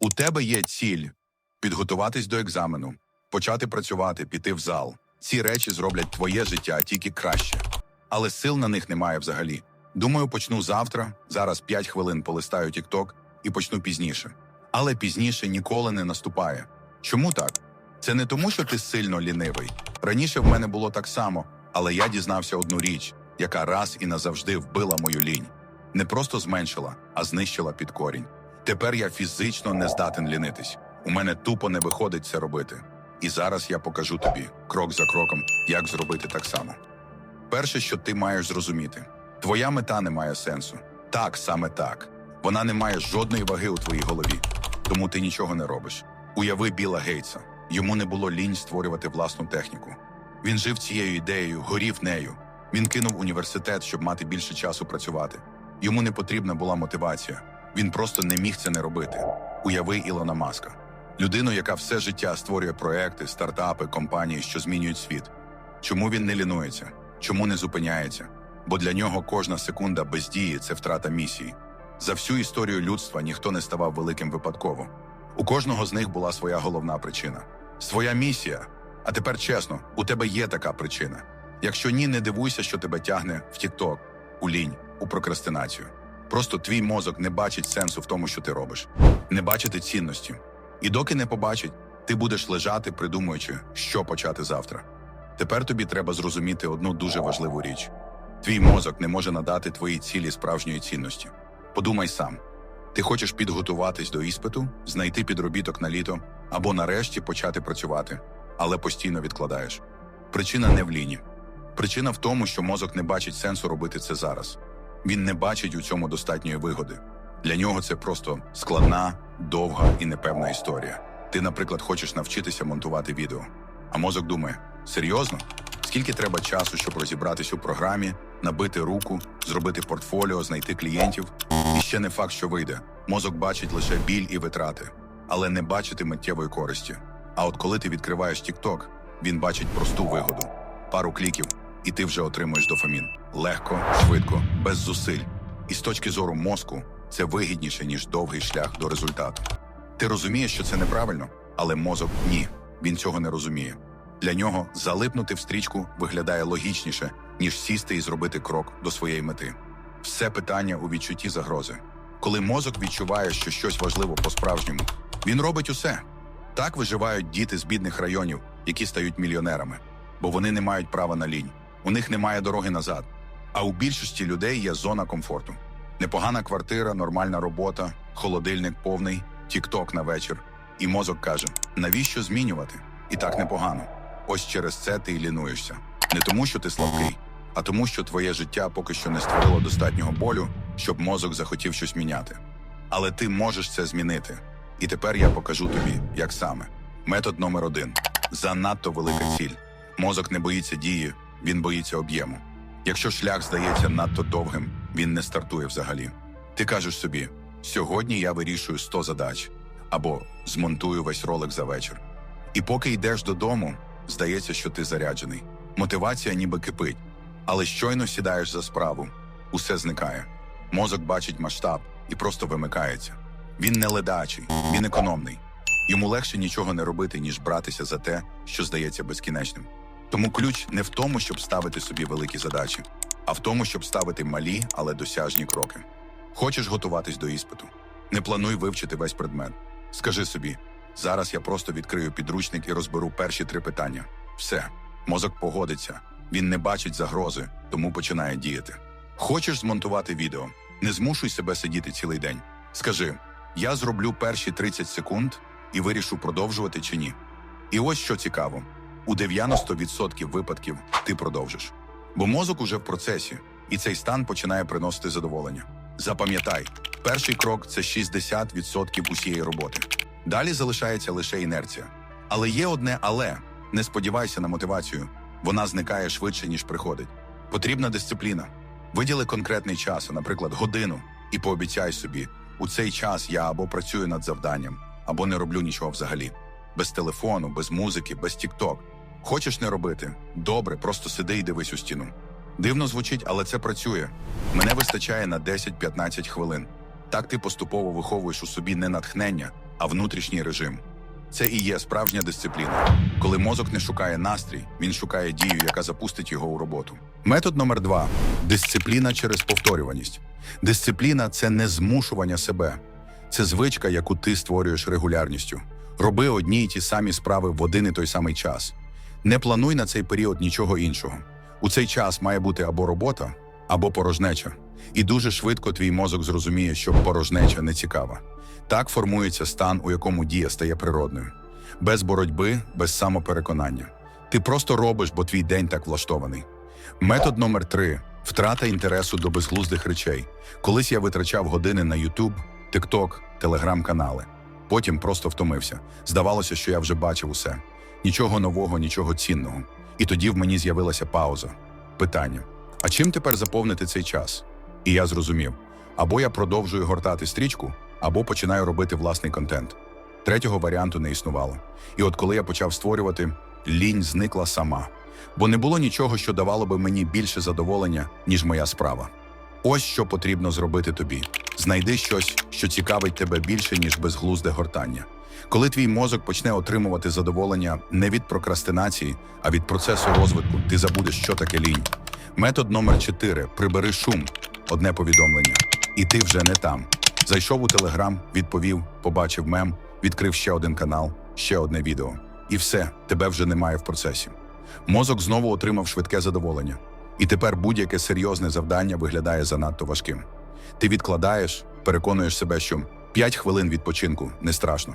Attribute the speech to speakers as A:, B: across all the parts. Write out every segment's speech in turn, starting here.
A: У тебе є ціль підготуватись до екзамену, почати працювати, піти в зал. Ці речі зроблять твоє життя тільки краще. Але сил на них немає взагалі. Думаю, почну завтра. Зараз 5 хвилин полистаю TikTok і почну пізніше. Але пізніше ніколи не наступає. Чому так? Це не тому, що ти сильно лінивий. Раніше в мене було так само, але я дізнався одну річ, яка раз і назавжди вбила мою лінь. Не просто зменшила, а знищила під корінь. Тепер я фізично не здатен лінитись. У мене тупо не виходить це робити. І зараз я покажу тобі, крок за кроком, як зробити так само. Перше, що ти маєш зрозуміти, твоя мета не має сенсу. Так, саме так. Вона не має жодної ваги у твоїй голові, тому ти нічого не робиш. Уяви Біла Гейтса. Йому не було лінь створювати власну техніку. Він жив цією ідеєю, горів нею. Він кинув університет, щоб мати більше часу працювати. Йому не потрібна була мотивація. Він просто не міг це не робити. Уяви Ілона Маска, людину, яка все життя створює проекти, стартапи, компанії, що змінюють світ. Чому він не лінується? Чому не зупиняється? Бо для нього кожна секунда бездії це втрата місії. За всю історію людства ніхто не ставав великим випадково. У кожного з них була своя головна причина своя місія. А тепер чесно, у тебе є така причина. Якщо ні, не дивуйся, що тебе тягне в тік-ток, у лінь, у прокрастинацію. Просто твій мозок не бачить сенсу в тому, що ти робиш, не бачити цінності. І доки не побачить, ти будеш лежати, придумуючи, що почати завтра. Тепер тобі треба зрозуміти одну дуже важливу річ: твій мозок не може надати твоїй цілі справжньої цінності. Подумай сам: ти хочеш підготуватись до іспиту, знайти підробіток на літо або нарешті почати працювати, але постійно відкладаєш. Причина не в ліні. Причина в тому, що мозок не бачить сенсу робити це зараз. Він не бачить у цьому достатньої вигоди. Для нього це просто складна, довга і непевна історія. Ти, наприклад, хочеш навчитися монтувати відео, а мозок думає: серйозно? Скільки треба часу, щоб розібратись у програмі, набити руку, зробити портфоліо, знайти клієнтів? І ще не факт, що вийде. Мозок бачить лише біль і витрати, але не бачити миттєвої користі. А от коли ти відкриваєш TikTok, він бачить просту вигоду, пару кліків, і ти вже отримуєш дофамін. Легко, швидко, без зусиль. І з точки зору мозку це вигідніше, ніж довгий шлях до результату. Ти розумієш, що це неправильно, але мозок ні. Він цього не розуміє. Для нього залипнути в стрічку виглядає логічніше, ніж сісти і зробити крок до своєї мети. Все питання у відчутті загрози. Коли мозок відчуває, що щось важливо по-справжньому, він робить усе. Так виживають діти з бідних районів, які стають мільйонерами, бо вони не мають права на лінь, у них немає дороги назад. А у більшості людей є зона комфорту. Непогана квартира, нормальна робота, холодильник повний, тік-ток на вечір. І мозок каже: навіщо змінювати? І так непогано. Ось через це ти й лінуєшся. Не тому, що ти слабкий, а тому, що твоє життя поки що не створило достатнього болю, щоб мозок захотів щось міняти. Але ти можеш це змінити. І тепер я покажу тобі, як саме. Метод номер один: занадто велика ціль. Мозок не боїться дії, він боїться об'єму. Якщо шлях здається надто довгим, він не стартує взагалі. Ти кажеш собі: сьогодні я вирішую 100 задач або змонтую весь ролик за вечір. І поки йдеш додому, здається, що ти заряджений. Мотивація ніби кипить, але щойно сідаєш за справу, усе зникає. Мозок бачить масштаб і просто вимикається. Він не ледачий, він економний. Йому легше нічого не робити, ніж братися за те, що здається безкінечним. Тому ключ не в тому, щоб ставити собі великі задачі, а в тому, щоб ставити малі, але досяжні кроки. Хочеш готуватись до іспиту? Не плануй вивчити весь предмет. Скажи собі, зараз я просто відкрию підручник і розберу перші три питання. Все, мозок погодиться, він не бачить загрози, тому починає діяти. Хочеш змонтувати відео? Не змушуй себе сидіти цілий день. Скажи: я зроблю перші 30 секунд і вирішу продовжувати чи ні. І ось що цікаво: у 90% випадків ти продовжиш. Бо мозок уже в процесі, і цей стан починає приносити задоволення. Запам'ятай, перший крок це 60% усієї роботи. Далі залишається лише інерція. Але є одне але не сподівайся на мотивацію, вона зникає швидше, ніж приходить. Потрібна дисципліна. Виділи конкретний час, наприклад, годину, і пообіцяй собі, у цей час я або працюю над завданням, або не роблю нічого взагалі. Без телефону, без музики, без тік-ток. Хочеш не робити? Добре, просто сиди і дивись у стіну. Дивно звучить, але це працює. Мене вистачає на 10-15 хвилин. Так ти поступово виховуєш у собі не натхнення, а внутрішній режим. Це і є справжня дисципліна. Коли мозок не шукає настрій, він шукає дію, яка запустить його у роботу. Метод номер два дисципліна через повторюваність. Дисципліна це не змушування себе, це звичка, яку ти створюєш регулярністю. Роби одні й ті самі справи в один і той самий час. Не плануй на цей період нічого іншого. У цей час має бути або робота, або порожнеча. І дуже швидко твій мозок зрозуміє, що порожнеча не цікава. Так формується стан, у якому дія стає природною. Без боротьби, без самопереконання. Ти просто робиш, бо твій день так влаштований. Метод номер три втрата інтересу до безглуздих речей. Колись я витрачав години на YouTube, TikTok, телеграм-канали. Потім просто втомився. Здавалося, що я вже бачив усе. Нічого нового, нічого цінного. І тоді в мені з'явилася пауза. Питання: а чим тепер заповнити цей час? І я зрозумів: або я продовжую гортати стрічку, або починаю робити власний контент. Третього варіанту не існувало. І от коли я почав створювати, лінь зникла сама, бо не було нічого, що давало би мені більше задоволення, ніж моя справа. Ось що потрібно зробити тобі: знайди щось, що цікавить тебе більше, ніж безглузде гортання. Коли твій мозок почне отримувати задоволення не від прокрастинації, а від процесу розвитку, ти забудеш, що таке лінь. Метод номер 4 прибери шум, одне повідомлення, і ти вже не там. Зайшов у телеграм, відповів, побачив мем, відкрив ще один канал, ще одне відео. І все, тебе вже немає в процесі. Мозок знову отримав швидке задоволення. І тепер будь-яке серйозне завдання виглядає занадто важким. Ти відкладаєш, переконуєш себе, що 5 хвилин відпочинку не страшно.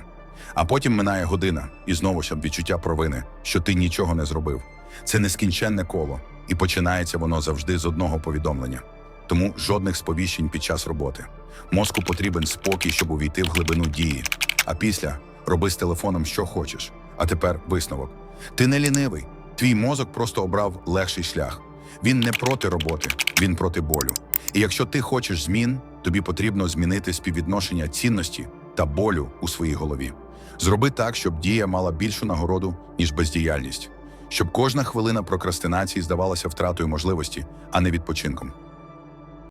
A: А потім минає година, і знову ж відчуття провини, що ти нічого не зробив. Це нескінченне коло, і починається воно завжди з одного повідомлення. Тому жодних сповіщень під час роботи. Мозку потрібен спокій, щоб увійти в глибину дії. А після роби з телефоном, що хочеш. А тепер висновок. Ти не лінивий. Твій мозок просто обрав легший шлях. Він не проти роботи, він проти болю. І якщо ти хочеш змін, тобі потрібно змінити співвідношення цінності та болю у своїй голові. Зроби так, щоб дія мала більшу нагороду, ніж бездіяльність, щоб кожна хвилина прокрастинації здавалася втратою можливості, а не відпочинком.